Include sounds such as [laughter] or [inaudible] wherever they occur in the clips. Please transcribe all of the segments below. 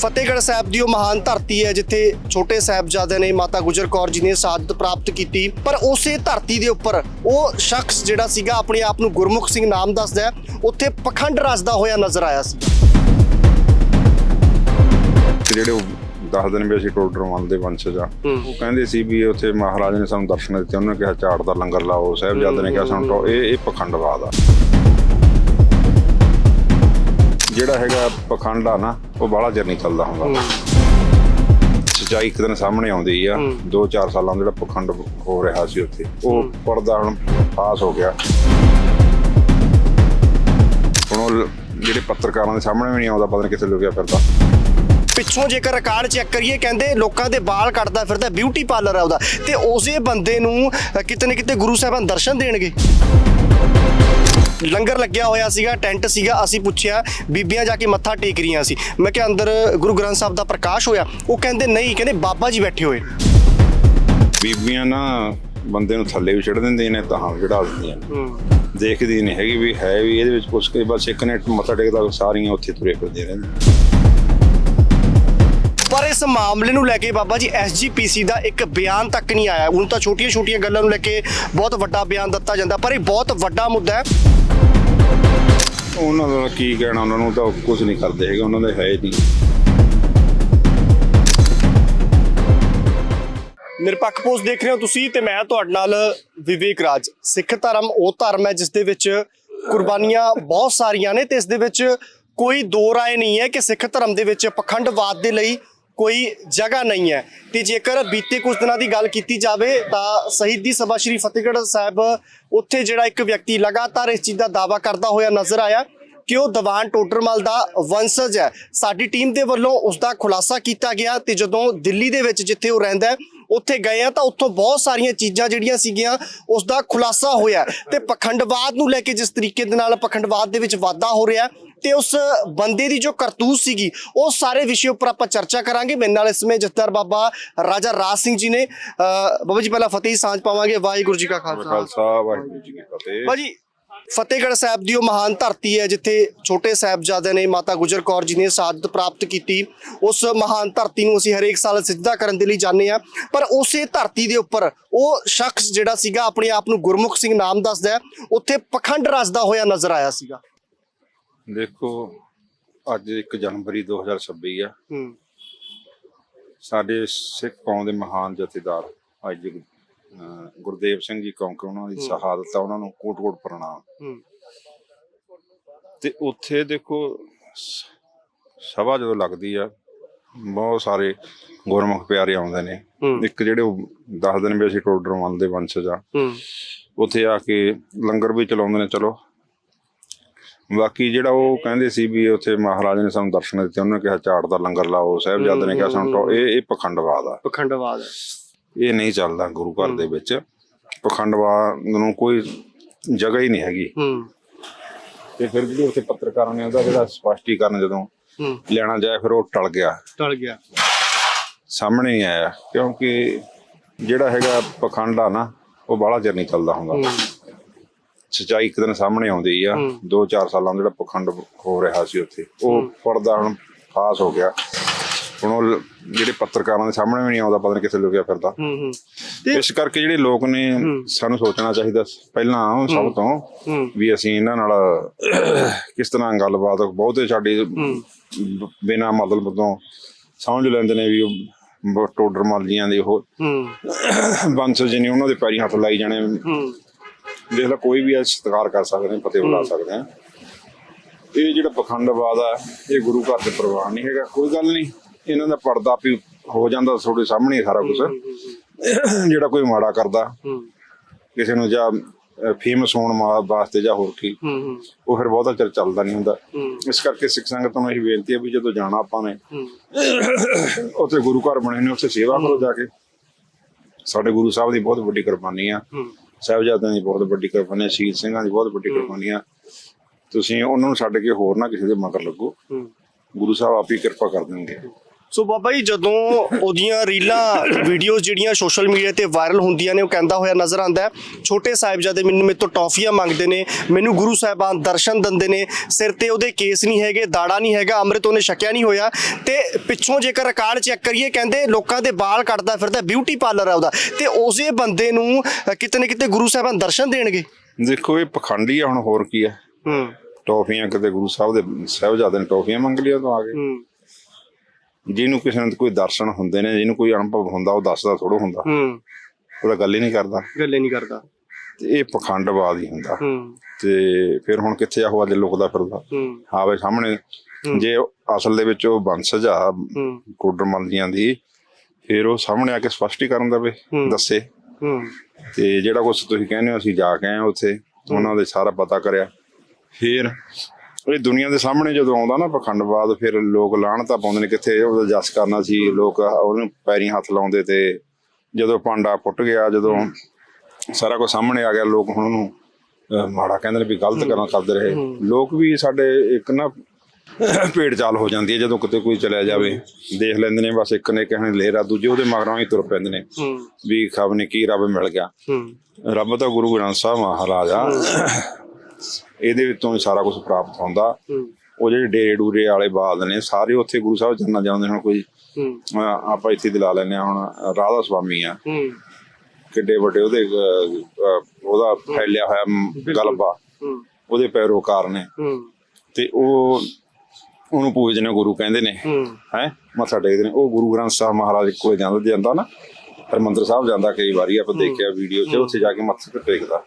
ਫਤਿਹਗੜ੍ਹ ਸਾਹਿਬ ਦੀ ਉਹ ਮਹਾਨ ਧਰਤੀ ਹੈ ਜਿੱਥੇ ਛੋਟੇ ਸਾਹਿਬਜ਼ਾਦੇ ਨੇ ਮਾਤਾ ਗੁਜਰ ਕੌਰ ਜੀ ਨੇ ਸ਼ਹਾਦਤ ਪ੍ਰਾਪਤ ਕੀਤੀ। ਪਰ ਉਸੇ ਧਰਤੀ ਦੇ ਉੱਪਰ ਉਹ ਸ਼ਖਸ ਜਿਹੜਾ ਸੀਗਾ ਆਪਣੇ ਆਪ ਨੂੰ ਗੁਰਮੁਖ ਸਿੰਘ ਨਾਮ ਦੱਸਦਾ ਹੈ ਉੱਥੇ ਪਖੰਡ ਰਚਦਾ ਹੋਇਆ ਨਜ਼ਰ ਆਇਆ ਸੀ। ਜਿਹੜੇ ਉਹ ਦੱਸਦੇ ਨੇ ਵੀ ਅਸੀਂ ਟੋਡਰ ਮਲ ਦੇ ਵੰਸ਼ਜ ਆ ਉਹ ਕਹਿੰਦੇ ਸੀ ਵੀ ਉੱਥੇ ਮਹਾਰਾਜ ਨੇ ਸਾਨੂੰ ਦਰਸ਼ਨ ਦਿੱਤੇ ਉਹਨਾਂ ਨੇ ਕਿਹਾ ਝਾੜ ਦਾ ਲੰਗਰ ਲਾਓ ਸਾਹਿਬਜ਼ਾਦੇ ਨੇ ਕਿਹਾ ਸਾਨੂੰ ਇਹ ਇਹ ਪਖੰਡਵਾਦ ਆ। ਜਿਹੜਾ ਹੈਗਾ ਪਖੰਡ ਆ ਨਾ ਉਹ ਬਾਹਲਾ ਚਿਰ ਨਹੀਂ ਚੱਲਦਾ ਹੁੰਦਾ। ਸੱਚਾਈ ਇੱਕ ਦਿਨ ਸਾਹਮਣੇ ਆਉਂਦੀ ਆ 2-4 ਸਾਲਾਂ ਦਾ ਜਿਹੜਾ ਪਖੰਡ ਹੋ ਰਿਹਾ ਸੀ ਉੱਥੇ ਉਹ ਪਰਦਾ ਹੁਣ ਪਾਸ ਹੋ ਗਿਆ। ਹੁਣ ਜਿਹੜੇ ਪੱਤਰਕਾਰਾਂ ਦੇ ਸਾਹਮਣੇ ਵੀ ਨਹੀਂ ਆਉਂਦਾ ਪਤਾ ਨਹੀਂ ਕਿੱਥੇ ਲੁਕਿਆ ਫਿਰਦਾ। ਪਿੱਛੋਂ ਜੇਕਰ ਰਿਕਾਰਡ ਚੈੱਕ ਕਰੀਏ ਕਹਿੰਦੇ ਲੋਕਾਂ ਦੇ ਵਾਲ ਕੱਟਦਾ ਫਿਰਦਾ ਬਿਊਟੀ ਪਾਰਲਰ ਆ ਉਹਦਾ। ਤੇ ਉਸੇ ਬੰਦੇ ਨੂੰ ਕਿਤੇ ਨਾ ਕਿਤੇ ਗੁਰੂ ਸਾਹਿਬਾਨ ਦਰਸ਼ਨ ਦੇਣਗੇ। ਲੰਗਰ ਲੱਗਿਆ ਹੋਇਆ ਸੀਗਾ ਟੈਂਟ ਸੀਗਾ ਅਸੀਂ ਪੁੱਛਿਆ ਬੀਬੀਆਂ ਜਾ ਕੇ ਮੱਥਾ ਟੇਕ ਰਹੀਆਂ ਸੀ। ਮੈਂ ਕਿਹਾ ਅੰਦਰ ਗੁਰੂ ਗ੍ਰੰਥ ਸਾਹਿਬ ਦਾ ਪ੍ਰਕਾਸ਼ ਹੋਇਆ ਉਹ ਕਹਿੰਦੇ ਨਹੀਂ ਕਹਿੰਦੇ ਬਾਬਾ ਜੀ ਬੈਠੇ ਹੋਏ। ਬੀਬੀਆਂ ਨਾ ਬੰਦੇ ਨੂੰ ਥੱਲੇ ਵੀ ਛੱਡ ਦਿੰਦੀਆਂ ਨੇ ਤਾਂ ਚੜਾ ਦਿੰਦੀਆਂ ਨੇ। ਦੇਖਦੀ ਨਹੀਂ ਹੈਗੀ ਵੀ ਹੈ ਵੀ ਇਹਦੇ ਵਿੱਚ ਕੁਛ ਕੇ ਬਸ ਇੱਕ ਨੇ ਮੱਥਾ ਟੇਕਦਾ ਸਾਰੀਆਂ ਉੱਥੇ ਤੁਰੇ ਫਿਰਦੇ ਰਹਿੰਦੇ ਪਰ ਇਸ ਮਾਮਲੇ ਨੂੰ ਲੈ ਕੇ ਬਾਬਾ ਜੀ ਐਸਜੀਪੀਸੀ ਦਾ ਇੱਕ ਬਿਆਨ ਤੱਕ ਨਹੀਂ ਆਇਆ। ਹੁਣ ਤਾਂ ਛੋਟੀਆਂ-ਛੋਟੀਆਂ ਗੱਲਾਂ ਨੂੰ ਲੈ ਕੇ ਬਹੁਤ ਵੱਡਾ ਬਿਆਨ ਦਿੱਤਾ ਜਾਂਦਾ ਪਰ ਇਹ ਬਹੁਤ ਵੱਡਾ ਮੁੱਦਾ ਹੈ। ਉਹਨਾਂ ਦਾ ਕੀ ਕਹਿਣਾ, ਉਹਨਾਂ ਨੂੰ ਤਾਂ ਕੁਝ ਨਹੀਂ ਕਰਦੇ ਹੈਗੇ, ਉਹਨਾਂ ਦੇ ਹੈ ਨਹੀਂ। ਨਿਰਪੱਖ ਪੋਸਟ ਦੇਖ ਰਹੇ ਹੋ ਤੁਸੀਂ ਤੇ ਮੈਂ ਤੁਹਾਡੇ ਨਾਲ ਵਿਵੇਕ ਰਾਜ। ਸਿੱਖ ਧਰਮ ਉਹ ਧਰਮ ਹੈ ਜਿਸ ਦੇ ਵਿੱਚ ਕੁਰਬਾਨੀਆਂ ਬਹੁਤ ਸਾਰੀਆਂ ਨੇ ਤੇ ਇਸ ਦੇ ਵਿੱਚ ਕੋਈ ਦੋ ਰਾਏ ਨਹੀਂ ਹੈ ਕਿ ਸਿੱਖ ਧਰਮ ਦੇ ਵਿੱਚ ਪਖੰਡਵਾਦ ਦੇ ਲਈ ਕੋਈ ਜਗ੍ਹਾ ਨਹੀਂ ਹੈ। ਤੇ ਜੇਕਰ ਬੀਤੇ ਕੁਝ ਦਿਨਾਂ ਦੀ ਗੱਲ ਕੀਤੀ ਜਾਵੇ, ਤਾਂ ਸ਼ਹੀਦੀ ਸਭਾ ਸ਼੍ਰੀ ਫਤਿਹਗੜ੍ਹ ਸਾਹਿਬ ਉੱਥੇ ਜਿਹੜਾ ਇੱਕ ਵਿਅਕਤੀ ਲਗਾਤਾਰ ਇਸ ਚੀਜ਼ ਦਾ ਦਾਵਾ ਕਰਦਾ ਹੋਇਆ ਨਜ਼ਰ ਆਇਆ ਕਿ ਉਹ ਦੀਵਾਨ ਟੋਡਰਮਲ ਦਾ ਵੰਸ਼ਜ ਹੈ। ਸਾਡੀ ਟੀਮ ਦੇ ਵੱਲੋਂ ਉਸ ਦਾ ਖੁਲਾਸਾ ਕੀਤਾ ਗਿਆ ਤੇ ਜਦੋਂ ਦਿੱਲੀ ਦੇ ਵਿੱਚ ਜਿੱਥੇ ਉਹ ਰਹਿੰਦਾ ਉੱਥੇ ਗਏ ਆ ਤਾਂ ਉੱਥੋਂ ਬਹੁਤ ਸਾਰੀਆਂ ਚੀਜ਼ਾਂ ਜਿਹੜੀਆਂ ਸੀਗੀਆਂ, ਉਸ ਦਾ ਖੁਲਾਸਾ ਹੋਇਆ ਤੇ ਪਖੰਡਵਾਦ ਨੂੰ ਲੈ ਕੇ ਜਿਸ ਤਰੀਕੇ ਦੇ ਨਾਲ ਪਖੰਡਵਾਦ ਦੇ ਵਿੱਚ ਵਾਧਾ ਹੋ ਰਿਹਾ ਤੇ ਉਸ ਬੰਦੇ ਦੀ ਜੋ ਕਰਤੂਤ ਸੀਗੀ ਉਹ ਸਾਰੇ ਵਿਸ਼ੇ ਉੱਪਰ ਆਪਾਂ ਚਰਚਾ ਕਰਾਂਗੇ। ਮੇਰੇ ਨਾਲ ਇਸ ਸਮੇਂ ਜਥੇਦਾਰ ਬਾਬਾ ਰਾਜਾ ਰਾਜ ਸਿੰਘ ਜੀ ਨੇ। ਬਾਬਾ ਜੀ ਪਹਿਲਾਂ ਫਤਿਹ ਸਾਂਝ ਪਾਵਾਂਗੇ। ਵਾਹਿਗੁਰੂ ਜੀ ਕਾ ਖਾਲਸਾ। ਵਾਹਿਗੁਰੂ ਜੀ ਕੀ ਫਤਿਹ। ਭਾਜੀ ਫਤਿਹਗੜ੍ਹ ਸਾਹਿਬ ਦੀ ਉਹ ਮਹਾਨ ਧਰਤੀ ਹੈ ਜਿੱਥੇ ਛੋਟੇ ਸਾਹਿਬਜ਼ਾਦੇ ਨੇ ਮਾਤਾ ਗੁਜਰ ਕੌਰ ਜੀ ਨੇ ਸ਼ਹਾਦਤ ਪ੍ਰਾਪਤ ਕੀਤੀ। ਉਸ ਮਹਾਨ ਧਰਤੀ ਨੂੰ ਅਸੀਂ ਹਰੇਕ ਸਾਲ ਸਿੱਧਾ ਕਰਨ ਦੇ ਲਈ ਜਾਂਦੇ ਆ ਪਰ ਉਸੇ ਧਰਤੀ ਦੇ ਉੱਪਰ ਉਹ ਸ਼ਖਸ ਜਿਹੜਾ ਸੀਗਾ ਆਪਣੇ ਆਪ ਨੂੰ ਗੁਰਮੁਖ ਸਿੰਘ ਨਾਮ ਦੱਸਦਾ ਉੱਥੇ ਪਖੰਡ ਰਚਦਾ ਹੋਇਆ ਨਜ਼ਰ ਆਇਆ ਸੀਗਾ। ਦੇਖੋ ਅੱਜ 1 ਜਨਵਰੀ 2026 ਆ। ਹੂੰ। ਸਾਡੇ ਸਿੱਖ ਕੌਮ ਦੇ ਮਹਾਨ ਜਥੇਦਾਰ ਅੱਜ ਗੁਰਦੇਵ ਸਿੰਘ ਜੀ ਕੌਂਕ ਉਹਨਾਂ ਦੀ ਸ਼ਹਾਦਤ ਆ ਉਹਨਾਂ ਨੂੰ ਕੋਟ-ਕੋਟ ਪ੍ਰਣਾਮ। ਹੂੰ। ਤੇ ਉੱਥੇ ਦੇਖੋ ਸਭਾ ਜਦੋਂ ਲੱਗਦੀ ਆ ਬਹੁਤ ਸਾਰੇ ਗੁਰਮੁਖ ਪਿਆਰੇ ਆਉਂਦੇ ਨੇ। ਇੱਕ ਜਿਹੜੇ ਉਹ ਦੱਸਦੇ ਨੇ ਵੀ ਅਸੀਂ ਟੋਡਰ ਮਲ ਦੇ ਵੰਸ਼ਜ ਆ। ਉੱਥੇ ਆ ਕੇ ਲੰਗਰ ਵੀ ਚਲਾਉਂਦੇ ਨੇ ਚਲੋ। ਬਾਕੀ ਜਿਹੜਾ ਉਹ ਕਹਿੰਦੇ ਸੀ ਵੀ ਉੱਥੇ ਮਹਾਰਾਜ ਨੇ ਸਾਨੂੰ ਦਰਸ਼ਨ ਦਿੱਤੇ ਉਹਨਾਂ ਨੇ ਕਿਹਾ ਝਾੜ ਦਾ ਲੰਗਰ ਲਾਓ ਸਾਹਿਬਜ਼ਾਦੇ ਨੇ ਕਿਹਾ ਸਾਨੂੰ ਟੋ- ਇਹ ਇਹ ਪਖੰਡਵਾਦ ਆ। ਪਖੰਡਵਾਦ ਹੈ ਇਹ ਨਹੀਂ ਚੱਲਦਾ ਗੁਰੂ ਘਰ ਦੇ ਵਿੱਚ। ਪਖੰਡਵਾਦ ਨੂੰ ਕੋਈ ਜਗ੍ਹਾ ਹੀ ਨਹੀਂ ਹੈਗੀ। ਹੂੰ। ਤੇ ਫਿਰ ਜਿਹੜੇ ਉੱਥੇ ਪੱਤਰਕਾਰਾਂ ਨੇ ਉਹਦਾ ਜਿਹੜਾ ਸਪਸ਼ਟੀਕਰਨ ਜਦੋਂ ਹੂੰ। ਲੈਣਾ ਜਾਏ ਫਿਰ ਉਹ ਟਲ ਗਿਆ। ਟਲ ਗਿਆ। ਸਾਹਮਣੇ ਨਹੀਂ ਆਇਆ ਕਿਉਂਕਿ ਜਿਹੜਾ ਹੈਗਾ ਪਖੰਡ ਆ ਨਾ ਉਹ ਬਾਹਲਾ ਚਿਰ ਨਹੀਂ ਚੱਲਦਾ ਹੁੰਦਾ। ਹੂੰ। ਸੱਚਾਈ ਇੱਕ ਦਿਨ ਸਾਹਮਣੇ ਆਉਂਦੀ ਆ। 2-4 ਸਾਲਾਂ ਦਾ ਜਿਹੜਾ ਪਖੰਡ ਹੋ ਰਿਹਾ ਸੀ ਉੱਥੇ। ਉਹ ਪਰਦਾ ਹੁਣ ਪਾਸ ਹੋ ਗਿਆ। ਹੁਣ ਉਹ ਜਿਹੜੇ ਪੱਤਰਕਾਰਾਂ ਦੇ ਸਾਹਮਣੇ ਵੀ ਨਹੀਂ ਆਉਂਦਾ ਪਤਾ ਨਹੀਂ ਕਿੱਥੇ ਲੁਕਿਆ ਫਿਰਦਾ। ਹੂੰ ਹੂੰ। ਤੇ ਇਸ ਕਰਕੇ ਜਿਹੜੇ ਲੋਕ ਨੇ ਸਾਨੂੰ ਸੋਚਣਾ ਚਾਹੀਦਾ ਪਹਿਲਾਂ ਸਭ ਤੋਂ ਵੀ ਅਸੀਂ ਇਹਨਾਂ ਨਾਲ ਕਿਸ ਤਰ੍ਹਾਂ ਗੱਲਬਾਤ ਬਹੁਤੇ ਸਾਡੀ ਬਿਨਾ ਮਤਲਬ ਤੋਂ ਸਮਝ ਲੈਂਦੇ ਨੇ ਵੀ ਟੋਡਰ ਮਾਲੀਆਂ ਦੇ ਉਹ ਹੂੰ। ਬੰਸਜ ਨੇ ਉਹਨਾਂ ਦੇ ਪੈਰੀ ਹੱਥ ਲਾਈ ਜਾਣੇ। ਹੂੰ। ਦੇਖ ਲਾ ਕੋਈ ਵੀ ਇਹ ਸਤਿਕਾਰ ਕਰ ਸਕਦੇ ਨੇ ਫਤਿਹ ਬੁਲਾ ਸਕਦੇ ਆ ਇਹ ਜਿਹੜਾ ਪਖੰਡਵਾਦ ਆ ਇਹ ਗੁਰੂ ਘਰ ਦੇ ਪ੍ਰਵਾਨ ਨਹੀਂ ਹੈਗਾ ਕੋਈ ਗੱਲ ਨਹੀਂ। ਇਹਨਾਂ ਦਾ ਪਰਦਾ ਵੀ ਹੋ ਜਾਂਦਾ ਤੁਹਾਡੇ ਸਾਹਮਣੇ ਸਾਰਾ ਕੁਝ ਜਿਹੜਾ ਕੋਈ ਮਾੜਾ ਕਰਦਾ ਕਿਸੇ ਨੂੰ ਜਾਂ ਫੇਮਸ ਹੋਣ ਵਾਸਤੇ ਜਾਂ ਹੋਰ ਕੀ ਉਹ ਫਿਰ ਬਹੁਤਾ ਚਿਰ ਚੱਲਦਾ ਨਹੀਂ ਹੁੰਦਾ। ਇਸ ਕਰਕੇ ਸਿੱਖ ਸੰਗਤ ਨੂੰ ਇਹ ਬੇਨਤੀ ਹੈ ਵੀ ਜਦੋਂ ਜਾਣਾ ਆਪਾਂ ਨੇ ਉੱਥੇ ਗੁਰੂ ਘਰ ਬਣੇ ਨੇ ਉੱਥੇ ਸੇਵਾ ਕਰੋ ਜਾ ਕੇ। ਸਾਡੇ ਗੁਰੂ ਸਾਹਿਬ ਦੀ ਬਹੁਤ ਵੱਡੀ ਕੁਰਬਾਨੀ ਆ। ਸਾਹਿਬਜ਼ਾਦਿਆਂ ਦੀ ਬਹੁਤ ਵੱਡੀ ਕੁਰਬਾਨੀ ਸ਼ਹੀਦ ਸਿੰਘਾਂ ਦੀ ਬਹੁਤ ਵੱਡੀ ਕੁਰਬਾਨੀ ਆ। ਤੁਸੀਂ ਉਹਨਾਂ ਨੂੰ ਛੱਡ ਕੇ ਹੋਰ ਨਾ ਕਿਸੇ ਦੇ ਮਗਰ ਲੱਗੋ। ਗੁਰੂ ਸਾਹਿਬ ਆਪ ਹੀ ਕਿਰਪਾ ਕਰ ਦੇਣਗੇ। ਸੋ ਬਾਬਾ ਜੀ ਜਦੋਂ ਉਹਦੀਆਂ ਰੀਲਾਂ ਵੀਡੀਓਜ਼ ਜਿਹੜੀਆਂ ਸੋਸ਼ਲ ਮੀਡੀਆ ਤੇ ਵਾਇਰਲ ਹੁੰਦੀਆਂ ਨੇ ਉਹ ਕਹਿੰਦਾ ਹੋਇਆ ਨਜ਼ਰ ਆਉਂਦਾ ਹੈ। ਛੋਟੇ ਸਾਹਿਬਜ਼ਾਦੇ ਮੈਨੂੰ ਮੇਰੇ ਤੋਂ ਟੌਫੀਆਂ ਮੰਗਦੇ ਨੇ ਮੈਨੂੰ ਗੁਰੂ ਸਾਹਿਬਾਨ ਦਰਸ਼ਨ ਦਿੰਦੇ ਨੇ ਸਿਰ ਤੇ ਉਹਦੇ ਕੇਸ ਨਹੀਂ ਹੈਗੇ ਦਾੜਾ ਨਹੀਂ ਹੈਗਾ ਅੰਮ੍ਰਿਤ ਉਹਨੇ ਛਕਿਆ ਨਹੀਂ ਹੋਇਆ। ਤੇ ਪਿੱਛੋਂ ਜੇਕਰ ਰਿਕਾਰਡ ਚੈੱਕ ਕਰੀਏ ਕਹਿੰਦੇ ਲੋਕਾਂ ਦੇ ਵਾਲ ਕੱਟਦਾ ਫਿਰਦਾ ਬਿਊਟੀ ਪਾਰਲਰ ਹੈ ਉਹਦਾ। ਤੇ ਉਸੇ ਬੰਦੇ ਨੂੰ ਕਿਤੇ ਨਾ ਕਿਤੇ ਗੁਰੂ ਸਾਹਿਬਾਨ ਦਰਸ਼ਨ ਦੇਣਗੇ? ਦੇਖੋ ਇਹ ਪਖੰਡੀ ਆ ਹੁਣ ਹੋਰ ਕੀ ਆ। ਹੂੰ। ਟੌਫੀਆਂ ਕਿਤੇ ਗੁਰੂ ਸਾਹਿਬ ਦੇ ਸਾਹਿਬਜ਼ਾਦੇ ਨੇ ਟੌਫੀਆਂ ਮੰਗ ਲਿਆ ਤਾਂ ਆ ਗਏ ਹੂੰ। ਜਿਹਨੂੰ ਕਿਸੇ ਨੂੰ ਕੋਈ ਦਰਸ਼ਨ ਹੁੰਦੇ ਨੇ ਜਿਹਨੂੰ ਕੋਈ ਅਨੁਭਵ ਹੁੰਦਾ ਉਹ ਦੱਸਦਾ ਥੋੜਾ ਹੁੰਦਾ। ਹੂੰ। ਉਹਦਾ ਗੱਲ ਹੀ ਨਹੀਂ ਕਰਦਾ। ਗੱਲੇ ਨਹੀਂ ਕਰਦਾ। ਤੇ ਇਹ ਪਖੰਡਵਾਦ ਹੀ ਹੁੰਦਾ। ਹੂੰ। ਤੇ ਫਿਰ ਹੁਣ ਕਿੱਥੇ ਆ ਉਹ ਅੱਜ ਲੁਕਦਾ ਫਿਰਦਾ। ਹੂੰ। ਆਵੇ ਸਾਹਮਣੇ ਜੇ ਉਹ ਅਸਲ ਦੇ ਵਿੱਚ ਉਹ ਬੰਸਜ ਆ ਹੂੰ। ਕੋਡਰਮਲ ਦੀਆਂ ਦੀ ਫਿਰ ਉਹ ਸਾਹਮਣੇ ਆ ਕੇ ਸਪਸ਼ਟੀਕਰਨ ਦੇਵੇ ਹੂੰ। ਦੱਸੇ। ਹੂੰ। ਤੇ ਜਿਹੜਾ ਕੁਝ ਤੁਸੀਂ ਕਹਿੰਦੇ ਹੋ ਅਸੀਂ ਜਾ ਕੇ ਆਏ ਹਾਂ ਉੱਥੇ। ਉਹਨਾਂ ਦੇ ਸਾਰਾ ਪਤਾ ਕਰਿਆ। ਫਿਰ ਇਹ ਦੁਨੀਆ ਦੇ ਸਾਹਮਣੇ ਜਦੋਂ ਆਉਂਦਾ ਨਾ ਪਖੰਡਵਾਦ ਫਿਰ ਲੋਕ ਲਾਹਣਤਾਂ ਪਾਉਂਦੇ ਨੇ ਕਿੱਥੇ? ਉਹਦਾ ਜਸ ਕਰਨਾ ਸੀ ਲੋਕ ਉਹਨੂੰ ਪੈਰੀਂ ਹੱਥ ਲਾਉਂਦੇ ਤੇ ਜਦੋਂ ਪਾਂਡਾ ਫੁੱਟ ਗਿਆ ਜਦੋਂ ਸਾਰਾ ਕੁਝ ਸਾਹਮਣੇ ਆ ਗਿਆ ਲੋਕ ਹੁਣ ਉਹਨੂੰ ਮਾੜਾ ਕਹਿੰਦੇ ਨੇ ਵੀ ਗਲਤ ਕਰਨਾ ਕਰਦੇ ਰਹੇ। ਲੋਕ ਵੀ ਸਾਡੇ ਇੱਕ ਨਾ ਭੇਡ ਚਾਲ ਹੋ ਜਾਂਦੀ ਹੈ ਜਦੋਂ ਕਿਤੇ ਕੋਈ ਚਲਿਆ ਜਾਵੇ ਦੇਖ ਲੈਂਦੇ ਨੇ ਬਸ ਇੱਕ ਨੇ ਕਹਿਣੇ ਲੇਰਾ ਦੂਜੇ ਉਹਦੇ ਮਗਰੋਂ ਹੀ ਤੁਰ ਪੈਂਦੇ ਨੇ। ਵੀ ਖਬ ਨੇ ਕੀ ਰੱਬ ਮਿਲ ਗਿਆ। ਰੱਬ ਤਾਂ ਗੁਰੂ ਗ੍ਰੰਥ ਸਾਹਿਬ ਮਹਾਰਾਜ ਆ। ਇਹਦੇ ਵਿੱਚੋਂ ਹੀ ਸਾਰਾ ਕੁਝ ਪ੍ਰਾਪਤ ਹੁੰਦਾ। ਉਹ ਜਿਹੜੇ ਡੇਰੇ ਡੂਰੇ ਵਾਲੇ ਬਾਦ ਨੇ ਸਾਰੇ ਉੱਥੇ ਗੁਰੂ ਸਾਹਿਬ ਜੰਨਾ ਜਾਂਦੇ ਹੁਣ ਕੋਈ ਆਪਾਂ ਇੱਥੇ ਦਿਲਾ ਲੈਨੇ ਆ ਹੁਣ ਰਾਧਾ ਸੁਆਮੀ ਆ। ਕਿੱਡੇ ਵੱਡੇ ਉਹਦੇ ਉਹਦਾ ਫੈਲਿਆ ਹੋਇਆ ਗਲਬਾ। ਉਹਦੇ ਪੈਰੋਕਾਰ ਨੇ। ਤੇ ਉਹ ਉਹਨੂੰ ਪੂਜਦੇ ਨੇ ਗੁਰੂ ਕਹਿੰਦੇ ਨੇ ਹੂੰ। ਹੈ ਮੱਥਾ ਟੇਕਦੇ ਨੇ। ਉਹ ਗੁਰੂ ਗ੍ਰੰਥ ਸਾਹਿਬ ਮਹਾਰਾਜ ਕੋਲ ਜਾਂਦਾ ਜਾਂਦਾ ਨਾ ਹਰਮੰਦਰ ਸਾਹਿਬ ਜਾਂਦਾ ਕਈ ਵਾਰੀ। ਆਪਾਂ ਦੇਖਿਆ ਵੀਡੀਓ 'ਚ ਉੱਥੇ ਜਾ ਕੇ ਮੱਥਾ ਟੇਕਦਾ।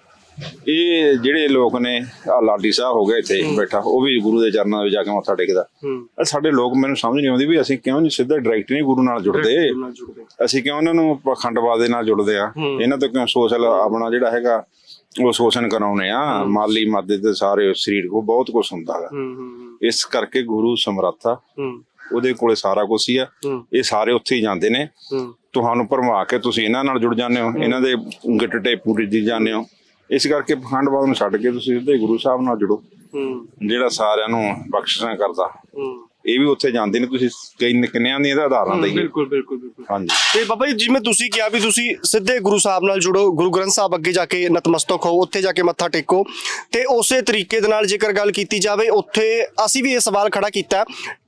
ਇਹ ਜਿਹੜੇ ਲੋਕ ਨੇ ਆ ਲਾਡੀ ਸਾਹਿਬ ਹੋ ਗਿਆ ਇੱਥੇ ਬੈਠਾ ਉਹ ਵੀ ਗੁਰੂ ਦੇ ਚਰਨਾਂ ਵਿੱਚ ਜਾ ਕੇ ਮੱਥਾ ਟੇਕਦਾ। ਇਹ ਸਾਡੇ ਲੋਕ ਮੈਨੂੰ ਸਮਝ ਨਹੀਂ ਆਉਂਦੀ ਵੀ ਅਸੀਂ ਕਿਉਂ ਨਹੀਂ ਸਿੱਧਾ ਡਾਇਰੈਕਟ ਨਹੀਂ ਗੁਰੂ ਨਾਲ ਜੁੜਦੇ। ਅਸੀਂ ਕਿਉਂ ਉਹਨਾਂ ਨੂੰ ਪਖੰਡਵਾਦ ਦੇ ਨਾਲ ਜੁੜਦੇ ਆ? ਇਹਨਾਂ ਤੋਂ ਕਿਉਂ ਸੋਸ਼ਲ ਆਪਣਾ ਜਿਹੜਾ ਹੈਗਾ ਉਹ ਸ਼ੋਸ਼ਣ ਕਰਾਉਣੇ ਆ? ਮਾਲੀ ਮਾਦੇ ਤੇ ਸਾਰੇ ਸਰੀਰ ਕੋ ਬਹੁਤ ਕੁਝ ਹੁੰਦਾ ਹੈ ਇਸ ਕਰਕੇ ਗੁਰੂ ਸਮਰੱਥਾ ਉਹਦੇ ਕੋਲੇ ਸਾਰਾ ਕੁਝ ਹੀ ਆ। ਇਹ ਸਾਰੇ ਉੱਥੇ ਹੀ ਜਾਂਦੇ ਨੇ। ਤੁਹਾਨੂੰ ਭਰਮਾ ਕੇ ਤੁਸੀਂ ਇਹਨਾਂ ਨਾਲ ਜੁੜ ਜਾਂਦੇ ਹੋ। ਇਹਨਾਂ ਦੇ ਗਿੱਟੇ ਪੂਰੀ ਦੀ ਜਾਂਦੇ ਹੋ। ਇਸ ਕਰਕੇ ਪਖੰਡਵਾਦ ਨੂੰ ਛੱਡ ਕੇ ਤੁਸੀਂ ਸਿੱਧੇ ਗੁਰੂ ਸਾਹਿਬ ਨਾਲ ਜੁੜੋ। ਜਿਹੜਾ ਸਾਰਿਆਂ ਨੂੰ ਬਖਸ਼ਿਸ਼ਾਂ ਕਰਦਾ। ਇਹ ਵੀ ਉੱਥੇ ਜਾਂਦੇ ਨੇ ਤੁਸੀਂ ਕਈ ਕਿੰਨਿਆਂ ਦੀਆਂ ਦਾ ਆਧਾਰਾਂ ਦਈਏ ਬਿਲਕੁਲ ਬਿਲਕੁਲ ਬਿਲਕੁਲ। ਹਾਂਜੀ। ਤੇ ਬਾਬਾ ਜੀ ਜਿਵੇਂ ਤੁਸੀਂ ਕਿਹਾ ਵੀ ਤੁਸੀਂ ਸਿੱਧੇ ਗੁਰੂ ਸਾਹਿਬ ਨਾਲ ਜੁੜੋ ਗੁਰੂ ਗ੍ਰੰਥ ਸਾਹਿਬ ਅੱਗੇ ਜਾ ਕੇ ਨਤਮਸਤਕ ਹੋ ਉੱਥੇ ਜਾ ਕੇ ਮੱਥਾ ਟੇਕੋ। ਤੇ ਉਸੇ ਤਰੀਕੇ ਦੇ ਨਾਲ ਜੇਕਰ ਗੱਲ ਕੀਤੀ ਜਾਵੇ ਉੱਥੇ ਅਸੀਂ ਵੀ ਇਹ ਸਵਾਲ ਖੜਾ ਕੀਤਾ।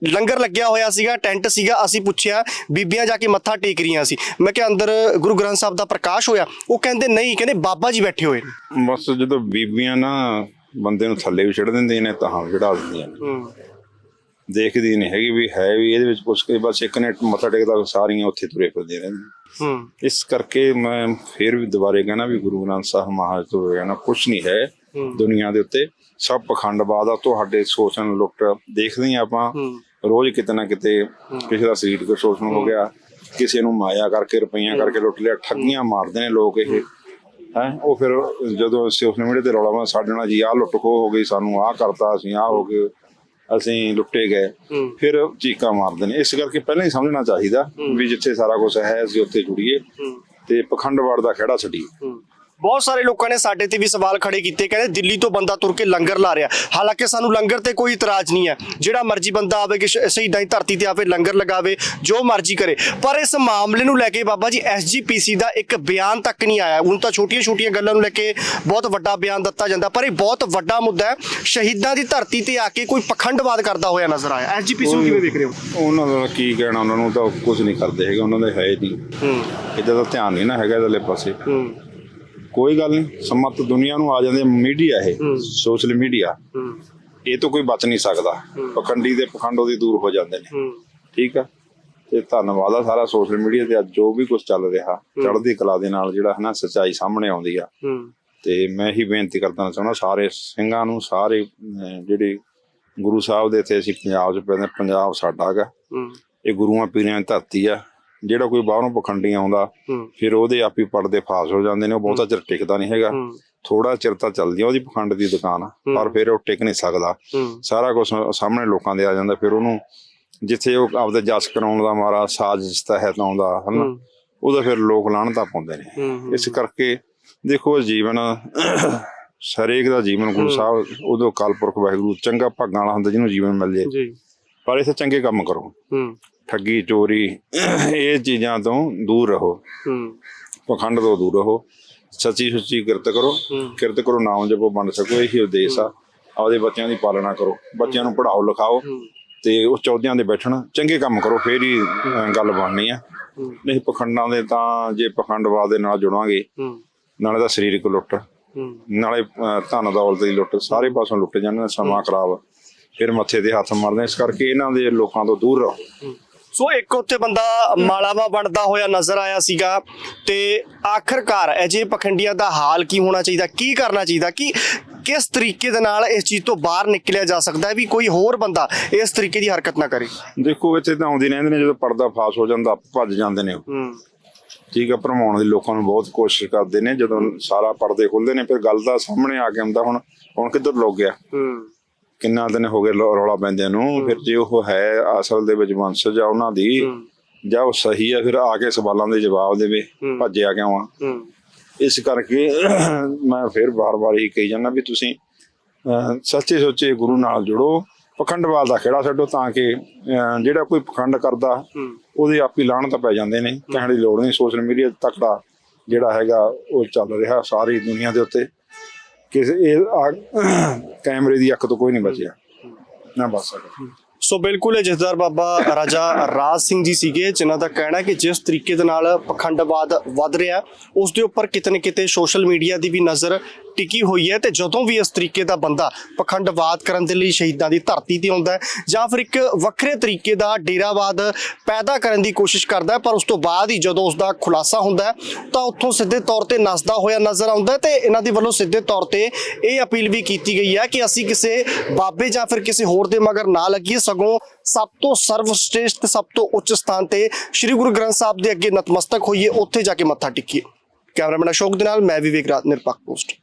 ਲੰਗਰ ਲੱਗਿਆ ਹੋਇਆ ਸੀਗਾ ਟੈਂਟ ਸੀਗਾ ਅਸੀਂ ਪੁੱਛਿਆ ਬੀਬੀਆਂ ਜਾ ਕੇ ਮੱਥਾ ਟੇਕ ਰਹੀਆਂ ਸੀ। ਮੈਂ ਕਿਹਾ ਅੰਦਰ ਗੁਰੂ ਗ੍ਰੰਥ ਸਾਹਿਬ ਦਾ ਪ੍ਰਕਾਸ਼ ਹੋਇਆ। ਉਹ ਕਹਿੰਦੇ ਨਹੀਂ ਕਹਿੰਦੇ ਬਾਬਾ ਜੀ ਬੈਠੇ ਹੋਏ ਬਸ ਜਦੋਂ ਬੀਬੀਆਂ ਨਾ ਬੰਦੇ ਨੂੰ ਥੱਲੇ ਵੀ ਛੱਡ ਦਿੰਦੀਆਂ ਨੇ ਤਾਂ ਹਾਂ ਚੜਾ ਦਿੰਦੀਆਂ ਨੇ। ਹੂੰ। ਦੇਖਦੀ ਨਹੀਂ ਹੈਗੀ ਵੀ ਹੈ ਵੀ ਇਹਦੇ ਵਿੱਚ ਕੁਛ ਕੇ ਬਸ ਇੱਕ ਨੇ ਮੱਥਾ ਟੇਕਦਾ ਸਾਰੀਆਂ ਉੱਥੇ ਤੁਰੇ ਫਿਰਦੀਆਂ ਰਹਿੰਦੀਆਂ ਹੂੰ। ਇਸ ਕਰਕੇ ਮੈਂ ਫੇਰ ਵੀ ਦੁਬਾਰੇ ਕਹਿਣਾ ਵੀ ਗੁਰੂ ਗ੍ਰੰਥ ਸਾਹਿਬ ਮਹਾਰਾਜ ਤੋਂ ਕਹਿਣਾ ਕੁਛ ਨਹੀਂ ਹੈ। ਦੁਨੀਆ ਦੇ ਉੱਤੇ। ਸਭ ਪਖੰਡਵਾਦ ਆ ਤੁਹਾਡੇ ਸ਼ੋਸ਼ਣ ਲੁੱਟ ਦੇਖਦੇ ਹਾਂ ਆਪਾਂ। ਰੋਜ਼ ਕਿਤੇ ਨਾ ਕਿਤੇ ਕਿਸੇ ਦਾ ਸਰੀਰਕ ਸ਼ੋਸ਼ਣ ਹੋ ਗਿਆ ਕਿਸੇ ਨੂੰ ਮਾਇਆ ਕਰਕੇ ਰੁਪਈਆਂ ਕਰਕੇ ਲੁੱਟ ਲਿਆ ਠੱਗੀਆਂ ਮਾਰਦੇ ਨੇ ਲੋਕ ਇਹ। ਹੈ। ਉਹ ਫਿਰ ਜਦੋਂ ਸੋਸ਼ਲ ਮੀਡੀਆ ਤੇ ਰੌਲਾ ਪਾ ਸਾਡੇ ਨਾਲ ਜੀ ਆਹ ਲੁੱਟ ਖੋਹ ਹੋ ਗਈ ਸਾਨੂੰ ਆਹ ਕਰਤਾ ਅਸੀਂ ਆਹ ਹੋ ਗਏ। ਅਸੀਂ ਲੁੱਟੇ ਗਏ। ਫਿਰ ਚੀਕਾਂ ਮਾਰਦੇ ਨੇ। ਇਸ ਕਰਕੇ ਪਹਿਲਾਂ ਹੀ ਸਮਝਣਾ ਚਾਹੀਦਾ ਵੀ ਜਿੱਥੇ ਸਾਰਾ ਕੁਝ ਹੈ ਅਸੀਂ ਉੱਥੇ ਜੁੜੀਏ ਤੇ ਪਖੰਡਵਾੜ ਦਾ ਖੜਾ ਛੱਡੀਏ। ਬਹੁਤ ਸਾਰੇ ਲੋਕਾਂ ਨੇ ਸਾਡੇ ਤੇ ਵੀ ਸਵਾਲ ਖੜੇ ਕੀਤੇ ਕਹਿੰਦੇ ਦਿੱਲੀ ਤੋਂ ਬੰਦਾ ਤੁਰ ਕੇ ਲੰਗਰ ਲਾ ਰਿਹਾ। ਹਾਲਾਂਕਿ ਸਾਨੂੰ ਲੰਗਰ ਤੇ ਕੋਈ ਇਤਰਾਜ਼ ਨਹੀਂ ਹੈ। ਜਿਹੜਾ ਮਰਜ਼ੀ ਬੰਦਾ ਆਵੇ ਕਿ ਸ਼ਹੀਦਾਂ ਦੀ ਧਰਤੀ ਤੇ ਆਵੇ ਲੰਗਰ ਲਗਾਵੇ ਜੋ ਮਰਜ਼ੀ ਕਰੇ। ਪਰ ਇਸ ਮਾਮਲੇ ਨੂੰ ਲੈ ਕੇ ਬਾਬਾ ਜੀ ਐਸਜੀਪੀਸੀ ਦਾ ਇੱਕ ਬਿਆਨ ਤੱਕ ਨਹੀਂ ਆਇਆ। ਹੁਣ ਤਾਂ ਛੋਟੀਆਂ-ਛੋਟੀਆਂ ਗੱਲਾਂ ਨੂੰ ਲੈ ਕੇ ਬਹੁਤ ਵੱਡਾ ਬਿਆਨ ਦਿੱਤਾ ਜਾਂਦਾ ਪਰ ਇਹ ਬਹੁਤ ਵੱਡਾ ਮੁੱਦਾ ਹੈ। ਸ਼ਹੀਦਾਂ ਦੀ ਧਰਤੀ ਤੇ ਆ ਕੇ ਕੋਈ ਪਖੰਡਵਾਦ ਕਰਦਾ ਹੋਇਆ ਨਜ਼ਰ ਆਇਆ। ਐਸਜੀਪੀਸੀ ਨੂੰ ਕਿਵੇਂ ਵੇਖ ਰਹੇ ਹੋ? ਉਹਨਾਂ ਦਾ ਕੀ ਕਹਿਣਾ? ਉਹਨਾਂ ਨੂੰ ਤਾਂ ਕੁਝ ਨਹੀਂ ਕਰਦੇ ਹੈਗੇ ਉਹਨਾਂ ਦੇ ਹੈ ਹੀ ਨਹੀਂ। ਹੂੰ। ਇਦਾਂ ਦਾ ਧਿਆਨ ਨਹੀਂ ਨਾ ਹੈਗਾ ਇਹਦੇ ਪਾਸੇ। ਹੂੰ। ਕੋਈ ਗੱਲ ਨਹੀਂ ਸਮਤ ਦੁਨੀਆ ਨੂੰ ਆ ਜਾਂਦੇ ਮੀਡੀਆ ਇਹ ਸੋਸ਼ਲ ਮੀਡੀਆ। ਇਹ ਤੋਂ ਕੋਈ ਬਚ ਨਹੀਂ ਸਕਦਾ। ਪਖੰਡੀ ਦੇ ਪਖੰਡੋ ਦੀ ਦੂਰ ਹੋ ਜਾਂਦੇ ਨੇ। ਠੀਕ ਆ? ਤੇ ਧੰਨਵਾਦ ਆ ਸਾਰਾ ਸੋਸ਼ਲ ਮੀਡੀਆ ਤੇ। ਅੱਜ ਜੋ ਵੀ ਕੁਝ ਚੱਲ ਰਿਹਾ ਚੜ੍ਹਦੀ ਕਲਾ ਦੇ ਨਾਲ ਜਿਹੜਾ ਹੈ ਨਾ ਸੱਚਾਈ ਸਾਹਮਣੇ ਆਉਂਦੀ ਆ। ਤੇ ਮੈਂ ਹੀ ਬੇਨਤੀ ਕਰਦਾ ਚਾਹੁੰਦਾ ਸਾਰੇ ਸਿੰਘਾਂ ਨੂੰ ਸਾਰੇ ਜਿਹੜੇ ਗੁਰੂ ਸਾਹਿਬ ਦੇ ਇੱਥੇ ਅਸੀਂ ਪੰਜਾਬ 'ਚ ਪੈਂਦੇ ਪੰਜਾਬ ਸਾਡਾ ਹੈਗਾ। ਇਹ ਗੁਰੂਆਂ ਪੀਰਾਂ ਦੀ ਧਰਤੀ ਆ। ਜਿਹੜਾ ਕੋਈ ਬਾਹਰੋਂ ਪਖੰਡੀ ਆਉਂਦਾ ਫਿਰ ਉਹਦੇ ਆਪੀ ਪੜਦੇ ਫਾਸ ਹੋ ਜਾਂਦੇ ਨੇ ਉਹ ਬਹੁਤਾ ਚਿਰ ਟਿਕਦਾ ਨਹੀਂ ਹੈਗਾ। ਥੋੜਾ ਚਿਰ ਤਾਂ ਚੱਲਦੀ ਆ ਉਹਦੀ ਪਖੰਡ ਦੀ ਦੁਕਾਨ ਆ, ਪਰ ਫਿਰ ਉਹ ਟਿਕ ਨਹੀਂ ਸਕਦਾ। ਸਾਰਾ ਕੁਝ ਸਾਹਮਣੇ ਲੋਕਾਂ ਦੇ ਆ ਜਾਂਦਾ ਫਿਰ ਉਹਨੂੰ ਜਿੱਥੇ ਉਹ ਆਪਦੇ ਜਸ ਕਰਾਉਣ ਦਾ ਮਾਰਾ ਸਾਜ਼ਿਸ਼ ਤਹਿਤ ਆਉਂਦਾ ਹਨਾ। ਉਹਦਾ ਫਿਰ ਲੋਕ ਲਾਹਣਤਾ ਪਾਉਂਦੇ ਨੇ। ਇਸ ਕਰਕੇ ਦੇਖੋ ਜੀਵਨ ਹਰੇਕ ਦਾ ਜੀਵਨ ਗੁਰੂ ਸਾਹਿਬ ਉਦੋਂ ਕਾਲਪੁਰਖ ਵਾਹਿਗੁਰੂ ਚੰਗਾ ਭਾਗਾਂ ਵਾਲਾ ਹੁੰਦਾ ਜਿਹਨੂੰ ਜੀਵਨ ਮਿਲ ਜੇ। ਪਰ ਇਥੇ ਚੰਗੇ ਕੰਮ ਕਰੋ। ਠੱਗੀ ਚੋਰੀ ਇਹ ਚੀਜ਼ਾਂ ਤੋਂ ਦੂਰ ਰਹੋ। ਹੂੰ। ਪਖੰਡ ਤੋਂ ਦੂਰ ਰਹੋ। ਸੱਚੀ ਸੁੱਚੀ ਕਿਰਤ ਕਰੋ। ਕਿਰਤ ਕਰੋ ਨਾਮ ਜਪੋ ਬਣ ਸਕੋ ਇਹੀ ਉਦੇਸ਼ ਆ। ਆਪਦੇ ਬੱਚਿਆਂ ਦੀ ਪਾਲਣਾ ਕਰੋ। ਬੱਚਿਆਂ ਨੂੰ ਪੜਾਓ ਲਿਖਾਓ ਤੇ ਉਹ ਚੌਧਿਆਂ ਦੇ ਬੈਠਣ। ਚੰਗੇ ਕੰਮ ਕਰੋ ਫੇਰ ਹੀ ਗੱਲ ਬਣਨੀ ਆ। ਨਹੀਂ ਪਖੰਡਾਂ ਦੇ ਤਾਂ ਜੇ ਪਖੰਡਵਾਦ ਦੇ ਨਾਲ ਜੁੜਾਂਗੇ ਨਾਲੇ ਤਾਂ ਸਰੀਰਕ ਲੁੱਟ ਨਾਲੇ ਧਨ ਦੌਲਤ ਦੀ ਲੁੱਟ ਸਾਰੇ ਪਾਸੋਂ ਲੁੱਟ ਜਾਂਦੇ ਸਮਾਂ ਖਰਾਬ। ਫਿਰ ਮੱਥੇ ਤੇ ਹੱਥ ਮਾਰਦੇ ਇਸ ਕਰਕੇ ਇਹਨਾਂ ਦੇ ਲੋਕਾਂ ਤੋਂ ਦੂਰ ਰਹੋ। ਸੋ ਇੱਕ ਉੱਥੇ ਬੰਦਾ ਮਾਲਾਵਾ ਬਣਦਾ ਹੋਇਆ ਨਜ਼ਰ ਆਇਆ ਸੀਗਾ ਤੇ ਆਖਰਕਾਰ ਅਜੇ ਪਖੰਡੀਆਂ ਦਾ ਹਾਲ ਕੀ ਹੋਣਾ ਚਾਹੀਦਾ ਕੀ ਕਰਨਾ ਚਾਹੀਦਾ ਕਿ ਕਿਸ ਤਰੀਕੇ ਦੇ ਨਾਲ ਇਸ ਚੀਜ਼ ਤੋਂ ਬਾਹਰ ਨਿਕਲਿਆ ਜਾ ਸਕਦਾ ਹੈ ਵੀ ਕੋਈ ਹੋਰ ਬੰਦਾ ਇਸ ਤਰੀਕੇ ਦੀ ਹਰਕਤ ਨਾ ਕਰੇ? ਦੇਖੋ ਇੱਥੇ ਤਾਂ ਆਉਂਦੇ ਰਹਿੰਦੇ ਨੇ ਜਦੋਂ ਪਰਦਾ ਫਾਸ ਹੋ ਜਾਂਦਾ ਭੱਜ ਜਾਂਦੇ ਨੇ ਉਹ। ਹੂੰ। ਠੀਕ ਆ ਭਰਮਾਉਣ ਦੀ ਲੋਕਾਂ ਨੂੰ ਬਹੁਤ ਕੋਸ਼ਿਸ਼ ਕਰਦੇ ਨੇ ਜਦੋਂ ਸਾਰਾ ਪਰਦੇ ਖੁੱਲਦੇ ਨੇ ਫਿਰ ਗੱਲ ਦਾ ਸਾਹਮਣੇ ਆ ਕੇ ਆਉਂਦਾ ਹੁਣ ਹੁਣ ਕਿੱਧਰ ਲੁੱਕ ਗਿਆ? ਹੂੰ। ਕਿੰਨਾ ਦਿਨ ਹੋ ਗਏ ਲੌ- ਰੌਲਾ ਪੈਂਦਿਆਂ ਨੂੰ ਫਿਰ ਜੇ ਉਹ ਹੈ ਅਸਲ ਦੇ ਵਿੱਚ ਵੰਸ਼ਜ ਆ ਉਹਨਾਂ ਦੀ ਜਾਂ ਉਹ ਸਹੀ ਆ ਫਿਰ ਆ ਕੇ ਸਵਾਲਾਂ ਦੇ ਜਵਾਬ ਦੇਵੇ ਭੱਜਿਆ ਕਿਉਂ ਆ? ਹੂੰ। ਇਸ ਕਰਕੇ [clears throat] ਮੈਂ ਫਿਰ ਬਾਰ-ਬਾਰ ਇਹ ਕਹੀ ਜਾਂਦਾ ਵੀ ਤੁਸੀਂ ਅਹ, ਸੱਚੇ ਸੁੱਚੇ ਗੁਰੂ ਨਾਲ ਜੁੜੋ ਪਖੰਡਵਾਦ ਦਾ ਖੇੜਾ ਛੱਡੋ ਤਾਂ ਕਿ ਅਹ, ਜਿਹੜਾ ਕੋਈ ਪਖੰਡ ਕਰਦਾ ਉਹਦੇ ਆਪੀ ਲਾਹਣ ਤਾਂ ਪੈ ਜਾਂਦੇ ਨੇ ਕਹਿਣ ਦੀ ਲੋੜ ਨਹੀਂ ਸੋਸ਼ਲ ਮੀਡੀਆ ਤੱਕੜਾ ਜਿਹੜਾ ਹੈਗਾ ਉਹ ਚੱਲ ਰਿਹਾ ਸਾਰੀ ਦੁਨੀਆ ਦੇ ਉੱਤੇ। ਕਿਸੇ ਇਹ ਕੈਮਰੇ ਦੀ ਅੱਖ ਤੋਂ ਕੋਈ ਨਹੀਂ ਬਚਿਆ। ਨਾ ਬਚ ਸਕਦਾ। ਸੋ ਬਿਲਕੁਲ ਇਹ ਜਥੇਦਾਰ ਬਾਬਾ ਰਾਜਾ ਰਾਜ ਸਿੰਘ ਜੀ ਸੀਗੇ, ਜਿਨ੍ਹਾਂ ਦਾ ਕਹਿਣਾ ਹੈ ਕਿ ਜਿਸ ਤਰੀਕੇ ਦੇ ਨਾਲ ਪਖੰਡਵਾਦ ਵੱਧ ਰਿਹਾ ਉਸ ਦੇ ਉੱਪਰ ਕਿਤੇ ਨਾ ਕਿਤੇ ਸੋਸ਼ਲ ਮੀਡੀਆ ਦੀ ਵੀ ਨਜ਼ਰ ਟਿਕੀ ਹੋਈ ਹੈ ਤੇ ਜਦੋਂ ਵੀ ਇਸ ਤਰੀਕੇ ਦਾ ਬੰਦਾ ਪਖੰਡਵਾਦ ਕਰਨ ਦੇ ਲਈ ਸ਼ਹੀਦਾਂ ਦੀ ਧਰਤੀ ਤੇ ਆਉਂਦਾ ਜਾਂ ਫਿਰ ਇੱਕ ਵੱਖਰੇ ਤਰੀਕੇ ਦਾ ਡੇਰਾਵਾਦ ਪੈਦਾ ਕਰਨ ਦੀ ਕੋਸ਼ਿਸ਼ ਕਰਦਾ ਪਰ ਉਸ ਤੋਂ ਬਾਅਦ ਹੀ ਜਦੋਂ ਉਸ ਦਾ ਖੁਲਾਸਾ ਹੁੰਦਾ ਤਾਂ ਉੱਥੋਂ ਸਿੱਧੇ ਤੌਰ ਤੇ ਨੱਸਦਾ ਹੋਇਆ ਨਜ਼ਰ ਆਉਂਦਾ ਹੈ ਤੇ ਇਹਨਾਂ ਦੇ ਵੱਲੋਂ ਸਿੱਧੇ ਤੌਰ ਤੇ ਇਹ ਅਪੀਲ ਵੀ ਕੀਤੀ ਗਈ ਹੈ ਕਿ ਅਸੀਂ ਕਿਸੇ ਬਾਬੇ ਜਾਂ ਫਿਰ ਕਿਸੇ ਹੋਰ ਦੇ ਮਗਰ ਨਾ ਲੱਗੀਏ, ਸਗੋਂ ਸਭ ਤੋਂ ਸਰਵਸ਼੍ਰੇਸ਼ਟ ਤੇ ਸਭ ਤੋਂ ਉੱਚ ਸਥਾਨ ਤੇ ਸ੍ਰੀ ਗੁਰੂ ਗ੍ਰੰਥ ਸਾਹਿਬ ਦੇ ਅੱਗੇ ਨਤਮਸਤਕ ਹੋਈਏ, ਉੱਥੇ ਜਾ ਕੇ ਮੱਥਾ ਟੇਕੀਏ। ਕੈਮਰਾਮੈਨ ਅਸ਼ੋਕ ਦੇ ਨਾਲ, ਮੈਂ ਵਿਵੇਕ ਰਾਜ, ਨਿਰਪੱਖ ਪੋਸਟ।